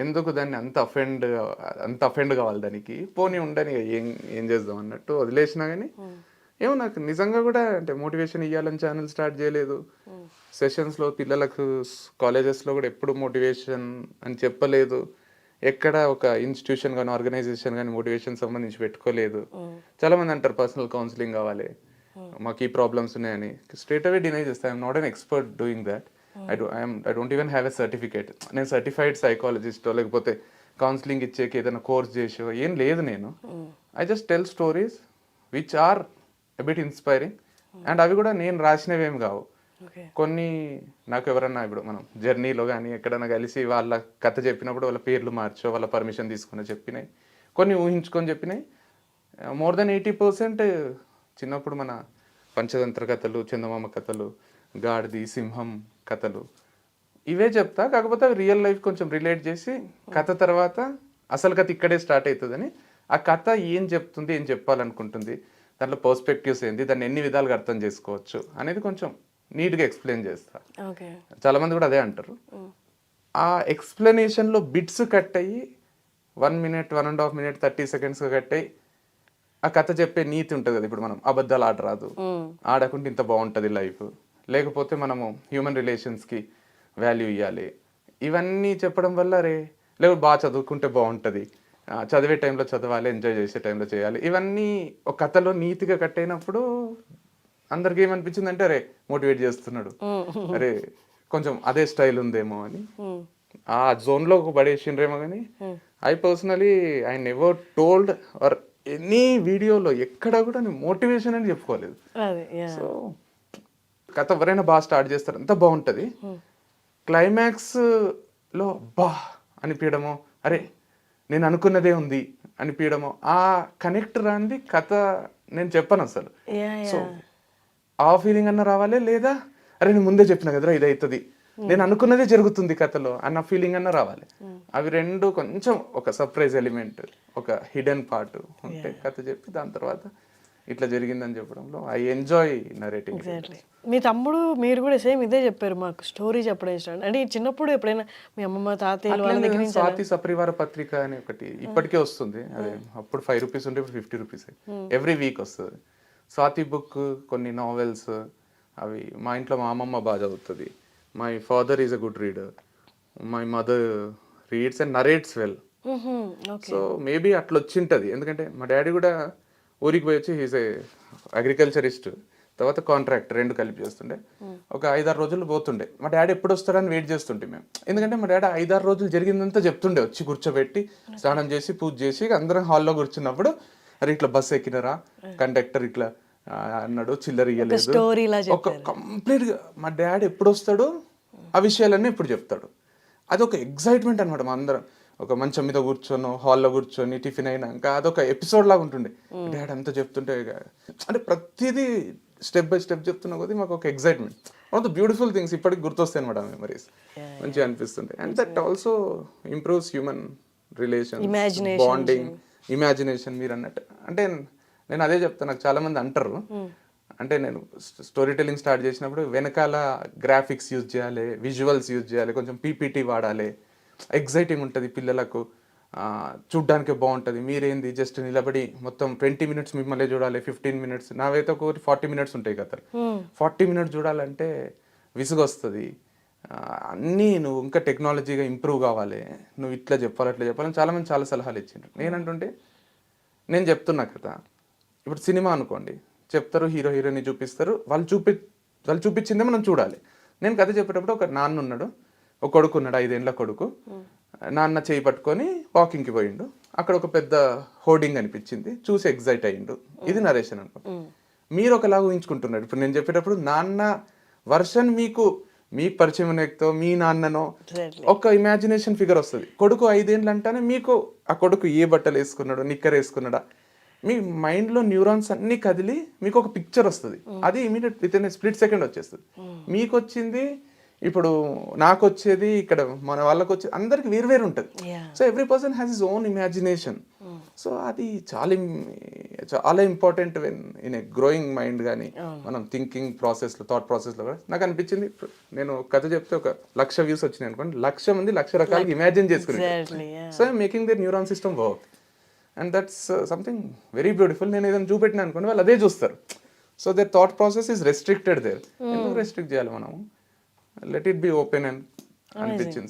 ఎందుకు దాన్ని అంత అఫెండ్ అంత అఫెండ్ కావాలి దానికి? పోనీ ఉండని ఏం ఏం చేద్దాం అన్నట్టు వదిలేసినా కానీ ఏమో నాకు నిజంగా కూడా అంటే మోటివేషన్ ఇవ్వాలని ఛానల్ స్టార్ట్ చేయలేదు. సెషన్స్లో పిల్లలకు కాలేజెస్లో కూడా ఎప్పుడు మోటివేషన్ అని చెప్పలేదు. ఎక్కడ ఒక ఇన్స్టిట్యూషన్ కానీ ఆర్గనైజేషన్ కానీ మోటివేషన్ సంబంధించి పెట్టుకోలేదు. చాలా మంది అంటారు పర్సనల్ కౌన్సిలింగ్ కావాలి. మాకు ఈ ప్రాబ్లమ్స్ ఉన్నాయని. స్ట్రేట్ అవే డినై చేస్తాను not an expert doing that I do I'm I don't even have a certificate నేను సర్టిఫైడ్ సైకాలజిస్టో లేకపోతే కౌన్సిలింగ్ ఇచ్చేకి ఏదైనా కోర్స్ చేసో ఏం లేదు నేను. I just tell stories which are bit inspiring and అవి కూడా నేను రాసినవేం కావు. ఓకే కొన్ని నాకు ఎవరన్నా ఇప్పుడు మనం జర్నీలో కానీ ఎక్కడైనా కలిసి వాళ్ళ కథ చెప్పినప్పుడు వాళ్ళ పేర్లు మార్చో వాళ్ళ పర్మిషన్ తీసుకుని చెప్పినాయి. కొన్ని ఊహించుకొని చెప్పినాయి. మోర్ దెన్ ఎయిటీ పర్సెంట్ చిన్నప్పుడు మన పంచతంత్ర కథలు చందమామ కథలు గాడిది సింహం కథలు. ఇవే చెప్తా కాకపోతే అవి రియల్ లైఫ్ కొంచెం రిలేట్ చేసి కథ తర్వాత అసలు కథ ఇక్కడే స్టార్ట్ అవుతుందని ఆ కథ ఏం చెప్తుంది ఏం చెప్పాలనుకుంటుంది దాంట్లో పర్స్పెక్టివ్స్ ఏంది దాన్ని ఎన్ని విధాలుగా అర్థం చేసుకోవచ్చు అనేది కొంచెం నీట్గా ఎక్స్ప్లెయిన్ చేస్తా. ఓకే. చాలా మంది కూడా అదే అంటారు. ఆ ఎక్స్ప్లెనేషన్లో బిట్స్ కట్ అయ్యి one minute one and half minute thirty seconds cut అయ్యి ఆ కథ చెప్పే నీతి ఉంటుంది కదా ఇప్పుడు మనం అబద్ధాలు ఆడరాదు. ఆడకుంటే ఇంత బాగుంటుంది లైఫ్ లేకపోతే మనము హ్యూమన్ రిలేషన్స్కి వాల్యూ ఇవ్వాలి ఇవన్నీ చెప్పడం వల్ల రే లేకపోతే బాగా చదువుకుంటే బాగుంటుంది. చదివే టైంలో చదవాలి ఎంజాయ్ చేసే టైంలో చేయాలి. ఇవన్నీ ఒక కథలో నీతిగా కట్ అయినప్పుడు అందరికి ఏమనిపించింది అంటే అరే మోటివేట్ చేస్తున్నాడు. అరే కొంచెం అదే స్టైల్ ఉందేమో అని. ఆ జోన్లో పడేసిండ్రేమో కానీ I personally I never told or any వీడియోలో ఎక్కడ కూడా నేను మోటివేషన్ అని చెప్పుకోలేదు. సో కథ ఎవరైనా బాగా స్టార్ట్ చేస్తారు అంత బాగుంటుంది. క్లైమాక్స్లో బా అనిపించడమో అరే నేను అనుకున్నదే ఉంది అనిపించడమో ఆ కనెక్ట్ రాంది కథ నేను చెప్పను అసలు. సో ఆ ఫీలింగ్ అన్న రావాలి లేదా అరే నేను ముందే చెప్పిన కదరా ఇది అవుతుంది నేను అనుకున్నదే జరుగుతుంది కథలో అన్న ఫీలింగ్ అన్న రావాలి. అవి రెండు కొంచెం ఒక సర్ప్రైజ్ ఎలిమెంట్ ఒక హిడెన్ పార్ట్ ఉంటే కథ చెప్పి దాని తర్వాత ఇట్లా జరిగిందని చెప్పడంలో ఐ ఎంజాయ్ నరేటింగ్ మీ తమ్ముడు మీరు కూడా సేమ్ ఇదే చెప్పారు మాకు స్టోరీ చెప్పడం ఇష్టం. అంటే చిన్నప్పుడు ఎప్పుడైనా మీ అమ్మమ్మ తాతయ్యలు వాళ్ళ దగ్గర నుంచి స్వాతి సపరివార పత్రిక అని ఒకటి ఇప్పటికే వస్తుంది. అదే అప్పుడు ఫైవ్ రూపీస్ ఉంటే ఇప్పుడు ఫిఫ్టీ రూపీస్ ఎవ్రీ వీక్ వస్తుంది. స్వాతి బుక్ కొన్ని నావెల్స్ అవి మా ఇంట్లో మా అమ్మమ్మ బాగా చదువుతుంది. My father is a good reader my mother reads and narrates well so maybe అట్లా వచ్చింటది ఎందుకంటే మా డాడీ కూడా ఊరికి పోయి వచ్చి హీస్ ఏ అగ్రికల్చరిస్ట్ తర్వాత కాంట్రాక్ట్ రెండు కలిపి చేస్తుండే. ఒక ఐదారు రోజులు పోతుండే. మా డాడీ ఎప్పుడు వస్తాడని వెయిట్ చేస్తుంటే మేము. ఎందుకంటే మా డాడీ ఐదారు రోజులు జరిగిందంతా చెప్తుండే. వచ్చి కూర్చోబెట్టి స్నానం చేసి పూజ చేసి అందరం హాల్లో కూర్చున్నప్పుడు అరే ఇట్లా బస్ ఎక్కినరా? కండక్టర్ ఇట్లా అన్నాడు చిల్లర ఇయ్యలేదు. ఒక కంప్లీట్గా మా డాడీ ఎప్పుడు వస్తాడో? ఆ విషయాలన్నీ ఇప్పుడు చెప్తాడు. అది ఒక ఎగ్జైట్మెంట్ అనమాట మా అందరం. ఒక మంచం మీద కూర్చొని హాల్లో కూర్చొని టిఫిన్ అయినాక అదొక ఎపిసోడ్ లాగా ఉంటుండే. డాడీ అంతా చెప్తుంటే అంటే ప్రతిదీ స్టెప్ బై స్టెప్ చెప్తున్న కొద్దీ మాకు ఒక excitement one of the beautiful things ఇప్పటికి గుర్తొస్తాయి అనమాట మెమరీస్ మంచిగా అనిపిస్తుంటాయి. And that also improves human relation. Bonding imagination మీరు అన్నట్టు. అంటే నేను అదే చెప్తాను నాకు చాలా మంది అంటారు. అంటే నేను స్టోరీ టెల్లింగ్ స్టార్ట్ చేసినప్పుడు వెనకాల గ్రాఫిక్స్ యూజ్ చేయాలి విజువల్స్ యూజ్ చేయాలి కొంచెం పీపీటీ వాడాలి. ఎగ్జైటింగ్ ఉంటుంది పిల్లలకు. చూడ్డానికి బాగుంటుంది. మీరేంది? జస్ట్ నిలబడి మొత్తం ట్వంటీ మినిట్స్ మిమ్మల్ని చూడాలి ఫిఫ్టీన్ మినిట్స్ నావైతే ఒక ఫార్టీ మినిట్స్ ఉంటాయి కథలు. ఫార్టీ మినిట్స్ చూడాలంటే విసుగు వస్తుంది అన్నీ నువ్వు ఇంకా టెక్నాలజీగా ఇంప్రూవ్ కావాలి. నువ్వు ఇట్లా చెప్పాలి అట్లా చెప్పాలని చాలా మంది చాలా సలహాలు ఇచ్చిండ్రు. నేనంటుంటే నేను చెప్తున్నా కదా ఇప్పుడు సినిమా అనుకోండి. చెప్తారు హీరో హీరోని చూపిస్తారు. వాళ్ళు చూపి వాళ్ళు చూపించిందే మనం చూడాలి. నేను కథ చెప్పేటప్పుడు ఒక నాన్న ఉన్నాడు. ఒక కొడుకు ఉన్నాడు ఐదేళ్ళ కొడుకు. నాన్న చేయి పట్టుకొని వాకింగ్కి పోయిండు. అక్కడ ఒక పెద్ద హోర్డింగ్ అనిపించింది. చూసి ఎగ్జైట్ అయ్యిండు. ఇది నరేషన్ అనుకో మీరు ఒకలాగా ఊహించుకుంటున్నారు. ఇప్పుడు నేను చెప్పేటప్పుడు నాన్న వర్షన్ మీకు మీకు పరిచయం వ్యక్తో మీ నాన్ననో. ఒక ఇమాజినేషన్ ఫిగర్ వస్తుంది. కొడుకు ఐదేళ్ళు అంటేనే మీకు ఆ కొడుకు ఏ బట్టలు వేసుకున్నాడు నిక్కర్ వేసుకున్నాడా మీ మైండ్లో న్యూరాన్స్ అన్ని కదిలి మీకు ఒక పిక్చర్ వస్తుంది. అది immediate within split second వచ్చేస్తుంది. మీకు వచ్చింది ఇప్పుడు నాకు వచ్చేది ఇక్కడ మన వాళ్ళకి వచ్చేది అందరికి వేరు వేరు ఉంటుంది. So every person has is own imagination so అది చాలా చాలా important in a growing mind కానీ మనం థింకింగ్ ప్రాసెస్లో థాట్ ప్రాసెస్లో కూడా నాకు అనిపించింది. నేను కథ చెప్తే ఒక లక్ష వ్యూస్ వచ్చినాయి అనుకోండి. లక్ష మంది లక్ష రకాలుగా ఇమాజిన్ చేసుకుని Exactly, yeah. So making their neuron system work and that's something very beautiful నేను ఏదైనా చూపెట్టిన అనుకోండి వాళ్ళు అదే చూస్తారు. So their thought process is restricted there ఎందుకు రెస్ట్రిక్ట్ చేయాలి మనం let it be open and అనిపించింది